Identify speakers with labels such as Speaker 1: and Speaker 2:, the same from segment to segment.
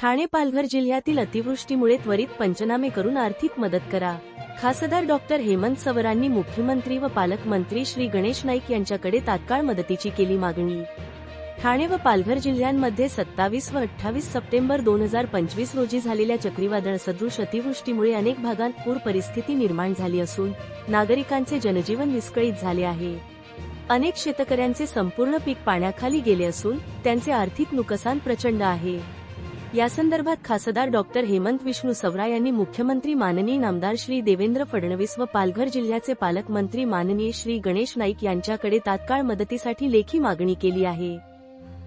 Speaker 1: ठाणे पालघर जिल्ह्यातील अतिवृष्टीमुळे त्वरित पंचनामे करून आर्थिक मदत करा. खासदार डॉक्टर हेमंत सवरांनी मुख्यमंत्री व पालकमंत्री श्री गणेश नाईक यांच्याकडे तात्काळ मदतीची केली मागणी. ठाणे व पालघर जिल्ह्यांमध्ये सत्तावीस व अठ्ठावीस सप्टेंबर दोन हजार पंचवीस रोजी झालेल्या चक्रीवादळ सदृश अतिवृष्टीमुळे अनेक भागांत पूर परिस्थिती निर्माण झाली असून नागरिकांचे जनजीवन विस्कळीत झाले आहे. अनेक शेतकऱ्यांचे संपूर्ण पीक पाण्याखाली गेले असून त्यांचे आर्थिक नुकसान प्रचंड आहे. यासंदर्भात खासदार डॉक्टर हेमंत विष्णू सवरा यांनी मुख्यमंत्री माननीय नामदार श्री देवेंद्र फडणवीस व पालघर जिल्ह्याचे पालकमंत्री माननीय श्री गणेश नाईक यांच्याकडे तात्काळ मदतीसाठी लेखी मागणी केली आहे.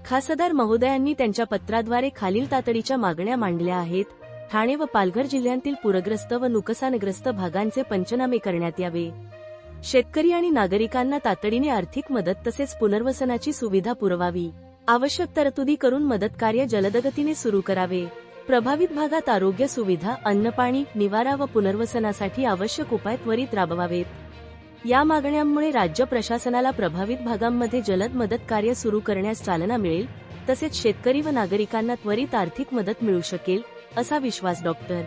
Speaker 1: खासदार महोदयांनी त्यांच्या पत्राद्वारे खालील तातडीच्या मागण्या मांडल्या आहेत. ठाणे व पालघर जिल्ह्यांतील पूरग्रस्त व नुकसानग्रस्त भागांचे पंचनामे करण्यात यावे. शेतकरी आणि नागरिकांना तातडीने आर्थिक मदत तसेच पुनर्वसनाची सुविधा पुरवावी. आवश्यक तरतुदी करून मदत कार्य जलदगतीने सुरू करावे. प्रभावित भागात आरोग्य सुविधा अन्नपाणी निवारा व पुनर्वसनासाठी आवश्यक उपाय त्वरित राबवावेत. या मागण्यांमुळे राज्य प्रशासनाला प्रभावित भागांमध्ये जलद मदत कार्य सुरू करण्यास चालना मिळेल तसेच शेतकरी व नागरिकांना त्वरित आर्थिक मदत मिळू शकेल असा विश्वास डॉक्टर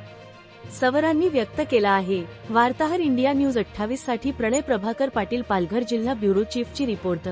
Speaker 1: सवरांनी व्यक्त केला आहे. वार्ताहर इंडिया न्यूज अठ्ठावीससाठी प्रणय प्रभाकर पाटील पालघर जिल्हा ब्युरो चीफची रिपोर्ट.